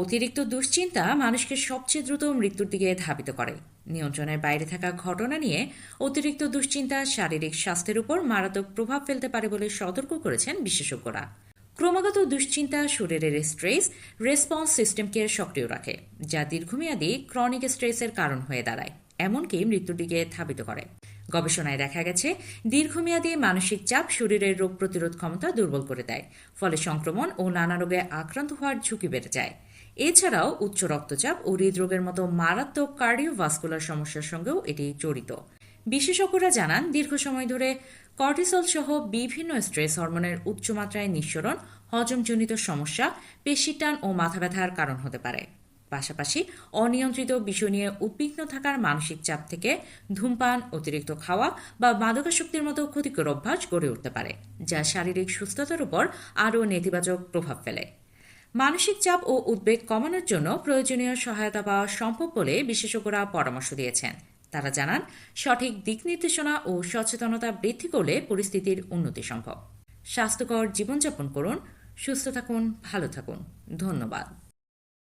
অতিরিক্ত দুশ্চিন্তা মানুষকে সবচেয়ে দ্রুত মৃত্যুর দিকে ধাবিত করে। নিয়ন্ত্রণের বাইরে থাকা ঘটনা নিয়ে অতিরিক্ত দুশ্চিন্তা শারীরিক স্বাস্থ্যের উপর মারাত্মক প্রভাব ফেলতে পারে বলে সতর্ক করেছেন বিশেষজ্ঞরা। ক্রমাগত দুশ্চিন্তা শরীরের স্ট্রেস রেসপন্স সিস্টেমকে সক্রিয় রাখে, যা দীর্ঘমেয়াদী ক্রনিক স্ট্রেসের কারণ হয়ে দাঁড়ায়, এমনকি মৃত্যুর দিকে ধাবিত করে। গবেষণায় দেখা গেছে, দীর্ঘমেয়াদী মানসিক চাপ শরীরের রোগ প্রতিরোধ ক্ষমতা দুর্বল করে দেয়, ফলে সংক্রমণ ও নানা রোগে আক্রান্ত হওয়ার ঝুঁকি বেড়ে যায়। এছাড়াও উচ্চ রক্তচাপ ও হৃদরোগের মতো মারাত্মক কার্ডিওভাস্কুলার সমস্যার সঙ্গেও এটি জড়িত। বিশেষজ্ঞরা জানান, দীর্ঘ সময় ধরে কর্টিসল সহ বিভিন্ন স্ট্রেস হরমোনের উচ্চমাত্রায় নিঃসরণ, হজমজনিত সমস্যা, পেশি টান ও মাথা ব্যথার কারণ হতে পারে। পাশাপাশি অনিয়ন্ত্রিত বিষয় নিয়ে উদ্বিগ্ন থাকার মানসিক চাপ থেকে ধূমপান, অতিরিক্ত খাওয়া বা মাদকাসক্তির মতো ক্ষতিকর অভ্যাস গড়ে উঠতে পারে, যা শারীরিক সুস্থতার উপর আরও নেতিবাচক প্রভাব ফেলে। মানসিক চাপ ও উদ্বেগ কমানোর জন্য প্রয়োজনীয় সহায়তা পাওয়া সম্ভব বলে বিশেষজ্ঞরা পরামর্শ দিয়েছেন। তারা জানান, সঠিক দিক নির্দেশনা ও সচেতনতা বৃদ্ধি করলে পরিস্থিতির উন্নতি সম্ভব। স্বাস্থ্যকর জীবনযাপন করুন, সুস্থ থাকুন, ভালো থাকুন। ধন্যবাদ।